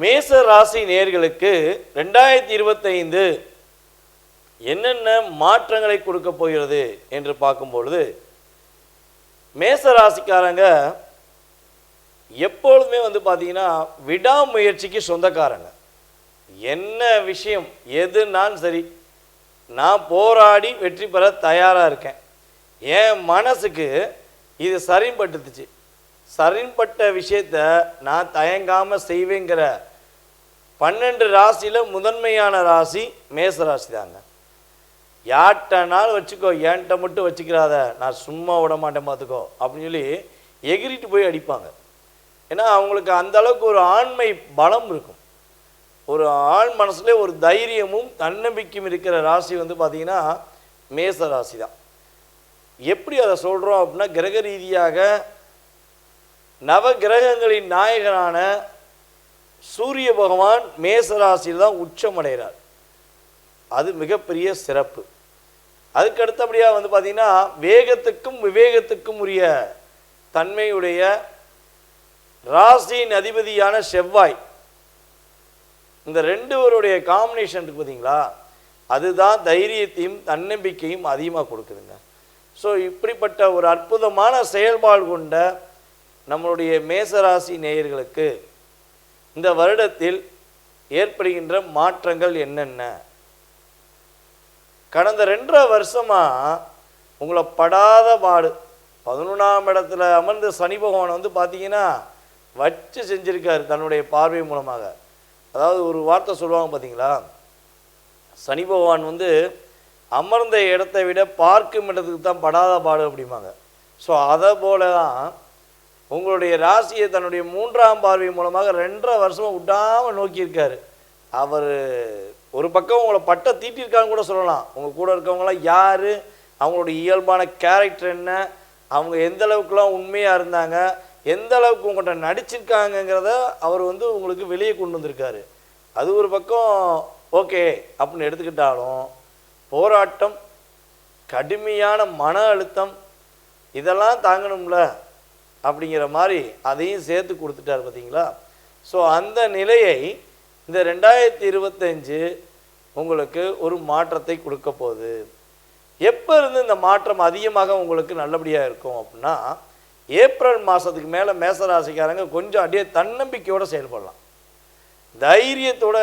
மேச ராசி நேர்களுக்கு ரெண்டாயிரத்தி இருபத்தைந்து என்னென்ன மாற்றங்களை கொடுக்க போகிறது என்று பார்க்கும்பொழுது மேச ராசிக்காரங்க எப்பொழுதுமே வந்து பார்த்தீங்கன்னா விடாமுயற்சிக்கு சொந்தக்காரங்க. என்ன விஷயம் எதுனாலும் சரி நான் போராடி வெற்றி பெற தயாராக இருக்கேன். என் மனசுக்கு இது சரின்பட்டுச்சு சரின்பட்ட விஷயத்த நான் தயங்காமல் செய்வேங்கிற பன்னெண்டு ராசியில் முதன்மையான ராசி மேச ராசி தாங்க யார்கிட்டனாலும் வச்சுக்கோ ஏன்ட்ட மட்டும் வச்சுக்கிறாத நான் சும்மா விட மாட்டேன் பார்த்துக்கோ அப்படின்னு சொல்லி எகிரிட்டு போய் அடிப்பாங்க. ஏன்னா அவங்களுக்கு அந்த அளவுக்கு ஒரு ஆண்மை பலம் இருக்கும். ஒரு ஆண் மனசில் ஒரு தைரியமும் தன்னம்பிக்கையும் இருக்கிற ராசி வந்து பார்த்திங்கன்னா மேச ராசி தான் எப்படி அதை சொல்கிறோம் அப்படின்னா கிரக ரீதியாக நவ கிரகங்களின் நாயகனான சூரிய பகவான் மேச ராசியில் தான் உச்சமடைகிறார். அது மிகப்பெரிய சிறப்பு. அதுக்கு அடுத்தபடியாக வந்து பார்த்தீங்கன்னா வேகத்துக்கும் விவேகத்துக்கும் உரிய தன்மையுடைய ராசியின் அதிபதியான செவ்வாய். இந்த ரெண்டுவருடைய காம்பினேஷன் இருக்கு பார்த்தீங்களா அதுதான் தைரியத்தையும் தன்னம்பிக்கையும் அதிகமாக கொடுக்குதுங்க. ஸோ இப்படிப்பட்ட ஒரு அற்புதமான செயல்பாடு கொண்ட நம்மளுடைய மேசராசி நேயர்களுக்கு இந்த வருடத்தில் ஏற்படுகின்ற மாற்றங்கள் என்னென்ன? கடந்த ரெண்டரை வருஷமாக உங்களை படாத பாடு. பதினொன்றாம் இடத்துல அமர்ந்த சனி பகவான் வந்து பார்த்தீங்கன்னா வச்சு செஞ்சுருக்கார் தன்னுடைய பார்வை மூலமாக. அதாவது ஒரு வார்த்தை சொல்லுவாங்க பார்த்தீங்களா? சனி பகவான் வந்து அமர்ந்த இடத்தை விட பார்க்கும் இடத்துக்கு தான் படாத பாடு அப்படிம்பாங்க. ஸோ அதை போல தான் உங்களுடைய ராசியை தன்னுடைய மூன்றாம் பார்வை மூலமாக ரெண்டரை வருஷமாக விடாமல் நோக்கியிருக்காரு. அவர் ஒரு பக்கம் உங்களை பட்டை தீட்டியிருக்கான்னு கூட சொல்லலாம். உங்கள் கூட இருக்கவங்களாம் யார்? அவங்களுடைய இயல்பான கேரக்டர் என்ன? அவங்க எந்த அளவுக்குலாம் உண்மையாக இருந்தாங்க? எந்த அளவுக்கு உங்கள்கிட்ட நடிச்சிருக்காங்கங்கிறத அவர் வந்து உங்களுக்கு வெளியே கொண்டு வந்திருக்காரு. அது ஒரு பக்கம் ஓகே அப்படின்னு எடுத்துக்கிட்டாலும் போராட்டம் கடுமையான மன அழுத்தம் இதெல்லாம் தாங்கணும்ல. அப்படிங்கிற மாதிரி அதையும் சேர்த்து கொடுத்துட்டார் பார்த்தீங்களா? ஸோ அந்த நிலையை இந்த ரெண்டாயிரத்தி இருபத்தஞ்சு உங்களுக்கு ஒரு மாற்றத்தை கொடுக்க போகுது. எப்போ இருந்து இந்த மாற்றம் அதிகமாக உங்களுக்கு நல்லபடியாக இருக்கும் அப்படின்னா ஏப்ரல் மாதத்துக்கு மேலே மேசராசிக்காரங்க கொஞ்சம் அப்படியே தன்னம்பிக்கையோடு செயல்படலாம். தைரியத்தோட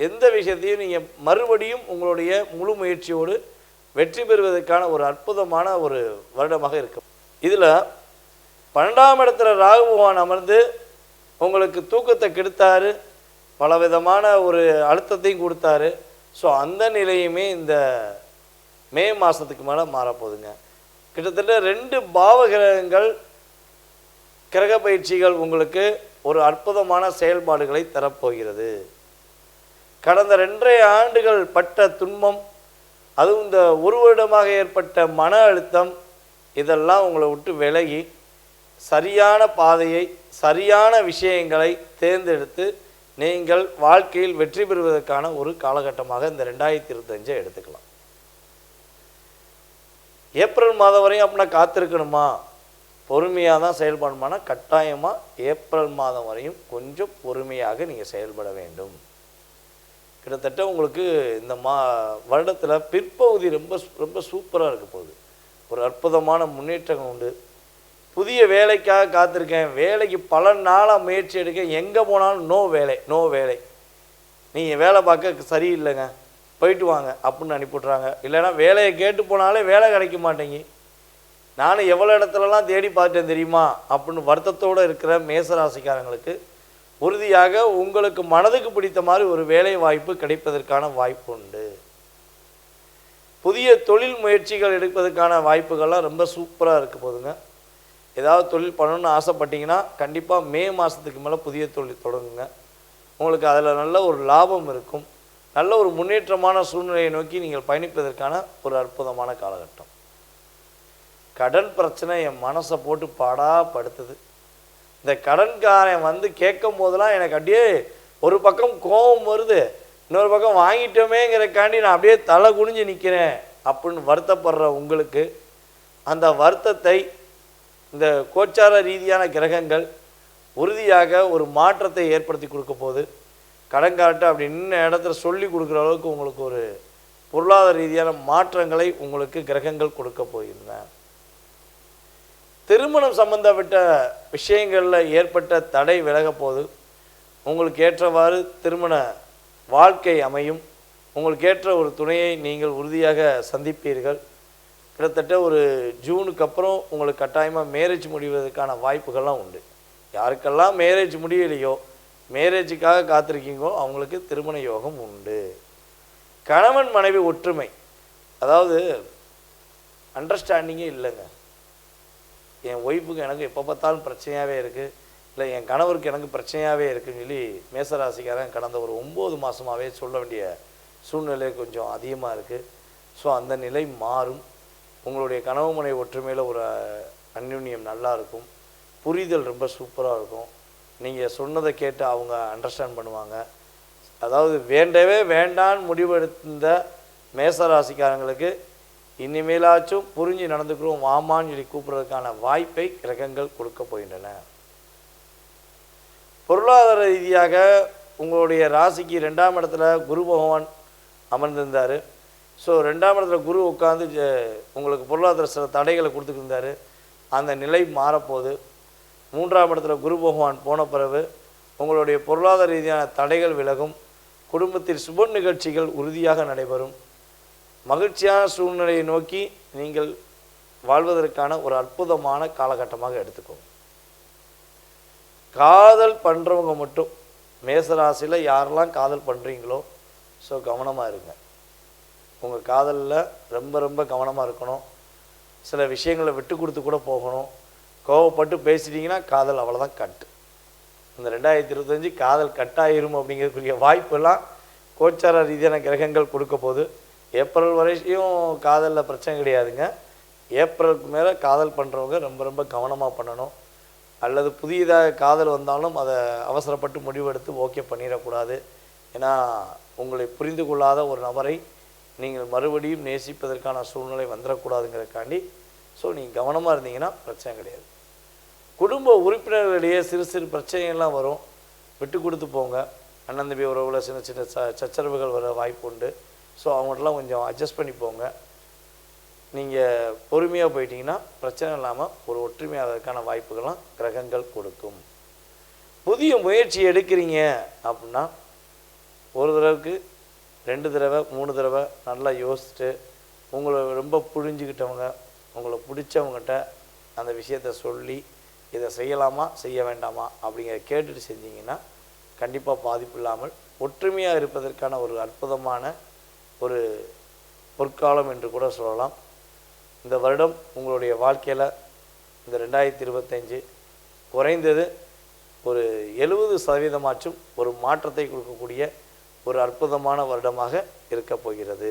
எந்த விஷயத்தையும் நீங்கள் மறுபடியும் உங்களுடைய முழு முயற்சியோடு வெற்றி பெறுவதற்கான ஒரு அற்புதமான ஒரு வருடமாக இருக்கும் இதில் பன்னெண்டாம் இடத்துல ராகு பகவான் அமர்ந்து உங்களுக்கு தூக்கத்தை கெடுத்தாரு. பலவிதமான ஒரு அழுத்தத்தையும் கொடுத்தாரு. ஸோ அந்த நிலையுமே இந்த மே மாதத்துக்கு மேலே மாறப்போகுதுங்க. கிட்டத்தட்ட ரெண்டு பாவகிரகங்கள் கிரக பயிற்சிகள் உங்களுக்கு ஒரு அற்புதமான செயல்பாடுகளை தரப்போகிறது. கடந்த ரெண்டரை ஆண்டுகள் பட்ட துன்பம் அதுவும் இந்த ஒரு வருடமாக ஏற்பட்ட மன அழுத்தம் இதெல்லாம் உங்களை விட்டு விலகி சரியான பாதையை சரியான விஷயங்களை தேர்ந்தெடுத்து நீங்கள் வாழ்க்கையில் வெற்றி பெறுவதற்கான ஒரு காலகட்டமாக இந்த ரெண்டாயிரத்தி இருபத்தஞ்சை எடுத்துக்கலாம். ஏப்ரல் மாதம் வரையும் அப்படின்னா காத்திருக்கணுமா? பொறுமையாக தான் செயல்படணுமானா கட்டாயமாக ஏப்ரல் மாதம் வரையும் கொஞ்சம் பொறுமையாக நீங்கள் செயல்பட வேண்டும். கிட்டத்தட்ட உங்களுக்கு இந்த மா வருடத்தில் பிற்பகுதி ரொம்ப ரொம்ப சூப்பராக இருக்க போகுது. ஒரு அற்புதமான முன்னேற்றம் உண்டு. புதிய வேலைக்காக காத்திருக்கேன். வேலைக்கு பல நாளாக முயற்சி எடுக்க எங்கே போனாலும் நோ வேலை நோ வேலை. நீங்கள் வேலை பார்க்க சரியில்லைங்க. போயிட்டு வாங்க அப்படின்னு அனுப்பிவிட்றாங்க இல்லைன்னா வேலையை கேட்டு போனாலே வேலை கிடைக்க மாட்டேங்கி. நானும் எவ்வளோ இடத்துலலாம் தேடி பார்த்தேன் தெரியுமா? அப்படின்னு வருத்தத்தோடு இருக்கிற மேசராசிக்காரங்களுக்கு உறுதியாக உங்களுக்கு மனதுக்கு பிடித்த மாதிரி ஒரு வேலை வாய்ப்பு கிடைப்பதற்கான வாய்ப்பு உண்டு. புதிய தொழில் முயற்சிகள் எடுப்பதற்கான வாய்ப்புகள்லாம் ரொம்ப சூப்பராக இருக்க போதுங்க. ஏதாவது தொழில் பண்ணணும்னு ஆசைப்பட்டீங்கன்னா கண்டிப்பாக மே மாதத்துக்கு மேலே புதிய தொழில் தொடங்குங்க. உங்களுக்கு அதில் நல்ல ஒரு லாபம் இருக்கும். நல்ல ஒரு முன்னேற்றமான சூழ்நிலையை நோக்கி நீங்கள் பயணிப்பதற்கான ஒரு அற்புதமான காலகட்டம். கடன் பிரச்சனை என் மனசை போட்டு பாடா படுத்துது. இந்த கடன்காரன் வந்து கேட்கும் போதெல்லாம் எனக்கு அப்படியே ஒரு பக்கம் கோபம் வருது. இன்னொரு பக்கம் வாங்கிட்டோமேங்கிறக்காண்டி நான் அப்படியே தலை குனிஞ்சு நிற்கிறேன் அப்படின்னு வருத்தப்படுற உங்களுக்கு அந்த வருத்தத்தை இந்த கோச்சார ரீதியான கிரகங்கள் உறுதியாக ஒரு மாற்றத்தை ஏற்படுத்தி கொடுக்க போது கடங்காட்டு அப்படி நின்ன இடத்துல சொல்லி கொடுக்குற அளவுக்கு உங்களுக்கு ஒரு பொருளாதார ரீதியான மாற்றங்களை உங்களுக்கு கிரகங்கள் கொடுக்க போகின்றன. திருமணம் சம்பந்தப்பட்ட விஷயங்களில் ஏற்பட்ட தடை விலக போது உங்களுக்கு ஏற்றவாறு திருமண வாழ்க்கை அமையும். உங்களுக்கு ஏற்ற ஒரு துணையை நீங்கள் உறுதியாக சந்திப்பீர்கள். கிட்டத்தட்ட ஒரு ஜூனுக்கு அப்புறம் உங்களுக்கு கட்டாயமாக மேரேஜ் முடிவதற்கான வாய்ப்புகள்லாம் உண்டு. யாருக்கெல்லாம் மேரேஜ் முடியலையோ மேரேஜுக்காக காத்திருக்கீங்களோ அவங்களுக்கு திருமண யோகம் உண்டு. கணவன் மனைவி ஒற்றுமை. அதாவது அண்டர்ஸ்டாண்டிங்கே இல்லைங்க. என் ஒய்ஃபுக்கு எனக்கு எப்போ பார்த்தாலும் பிரச்சனையாகவே இருக்குது இல்லை என் கணவருக்கு எனக்கு பிரச்சனையாகவே இருக்குன்னு சொல்லி மேசராசிக்காரன் கடந்த ஒரு ஒம்பது மாதமாகவே சொல்ல வேண்டிய சூழ்நிலை கொஞ்சம் அதிகமாக இருக்குது ஸோ அந்த நிலை மாறும். உங்களுடைய கனவு முனை ஒற்றுமையில் ஒரு அந்யுன்யம் நல்லா இருக்கும். புரிதல் ரொம்ப சூப்பராக இருக்கும். நீங்கள் சொன்னதை கேட்டு அவங்க அண்டர்ஸ்டாண்ட் பண்ணுவாங்க. அதாவது வேண்டவே வேண்டான்னு முடிவெடுத்த மேசராசிக்காரங்களுக்கு இனிமேலாச்சும் புரிஞ்சு நடந்துக்கிறோம் வாமான்னு சொல்லி கூப்பிட்றதுக்கான வாய்ப்பை கிரகங்கள் கொடுக்க போகின்றன. பொருளாதார ரீதியாக உங்களுடைய ராசிக்கு ரெண்டாம் இடத்துல குரு பகவான் அமர்ந்திருந்தார். ஸோ ரெண்டாம் இடத்துல குரு உட்காந்து உங்களுக்கு பொருளாதார சில தடைகளை கொடுத்துருந்தாரு அந்த நிலை மாறப்போகுது. மூன்றாம் இடத்துல குரு பகவான் போன பிறகு உங்களுடைய பொருளாதார ரீதியான தடைகள் விலகும். குடும்பத்தில் சுப நிகழ்ச்சிகள் உறுதியாக நடைபெறும். மகிழ்ச்சியான சூழ்நிலையை நோக்கி நீங்கள் வாழ்வதற்கான ஒரு அற்புதமான காலகட்டமாக எடுத்துக்கோங்க. காதல் பண்ணுறவங்க மட்டும் மேசராசியில் யாரெல்லாம் காதல் பண்ணுறீங்களோ ஸோ கவனமாக இருங்க. உங்கள் காதலில் ரொம்ப ரொம்ப கவனமாக இருக்கணும். சில விஷயங்களை விட்டு கொடுத்து கூட போகணும். கோவப்பட்டு பேசிட்டிங்கன்னா காதல் அவ்வளோதான் கட்டு. இந்த ரெண்டாயிரத்தி இருபத்தஞ்சு காதல் கட்டாயிரும் அப்படிங்கிறதுக்குரிய வாய்ப்பெல்லாம் கோச்சார ரீதியான கிரகங்கள் கொடுக்க போகுது. ஏப்ரல் வரைக்கும் காதலில் பிரச்சனை கிடையாதுங்க. ஏப்ரலுக்கு மேலே காதல் பண்ணுறவங்க ரொம்ப ரொம்ப கவனமாக பண்ணணும். அல்லது புதியதாக காதல் வந்தாலும் அதை அவசரப்பட்டு முடிவெடுத்து ஓகே பண்ணிடக்கூடாது. ஏன்னா உங்களை புரிந்து கொள்ளாத ஒரு நபரை நீங்கள் மறுபடியும் நேசிப்பதற்கான சூழ்நிலை வந்துடக்கூடாதுங்கிறதுக்காண்டி ஸோ நீங்கள் கவனமாக இருந்தீங்கன்னா பிரச்சனை கிடையாது. குடும்ப உறுப்பினர்களிடையே சிறு சிறு பிரச்சனைகள்லாம் வரும். விட்டு கொடுத்து போங்க. அண்ணன் தம்பி உறவுல சின்ன சின்ன ச சச்சரவுகள் வர வாய்ப்பு உண்டு. ஸோ அவங்கள்ட்டலாம் கொஞ்சம் அட்ஜஸ்ட் பண்ணி போங்க. நீங்கள் பொறுமையாக போயிட்டீங்கன்னா பிரச்சனை இல்லாமல் ஒரு ஒற்றுமையாகிறதுக்கான வாய்ப்புகள்லாம் கிரகங்கள் கொடுக்கும். புதிய முயற்சி எடுக்கிறீங்க அப்படின்னா ஒரு தடவைக்கு ரெண்டு தடவை மூணு தடவை நல்லா யோசிச்சுட்டு உங்களை ரொம்ப புரிஞ்சுக்கிட்டவங்க உங்களை பிடிச்சவங்ககிட்ட அந்த விஷயத்த சொல்லி இதை செய்யலாமா செய்ய வேண்டாமா அப்படிங்கிற கேட்டுட்டு செஞ்சீங்கன்னா கண்டிப்பாக பாதிப்பு இல்லாமல் ஒற்றுமையாக இருப்பதற்கான ஒரு அற்புதமான ஒரு பொற்காலம் என்று கூட சொல்லலாம். இந்த வருடம் உங்களுடைய வாழ்க்கையில் இந்த ரெண்டாயிரத்தி இருபத்தஞ்சு குறைந்தது ஒரு எழுபது சதவீதமாச்சும் ஒரு மாற்றத்தை கொடுக்கக்கூடிய ஒரு அற்புதமான வருடமாக இருக்கப் போகிறது.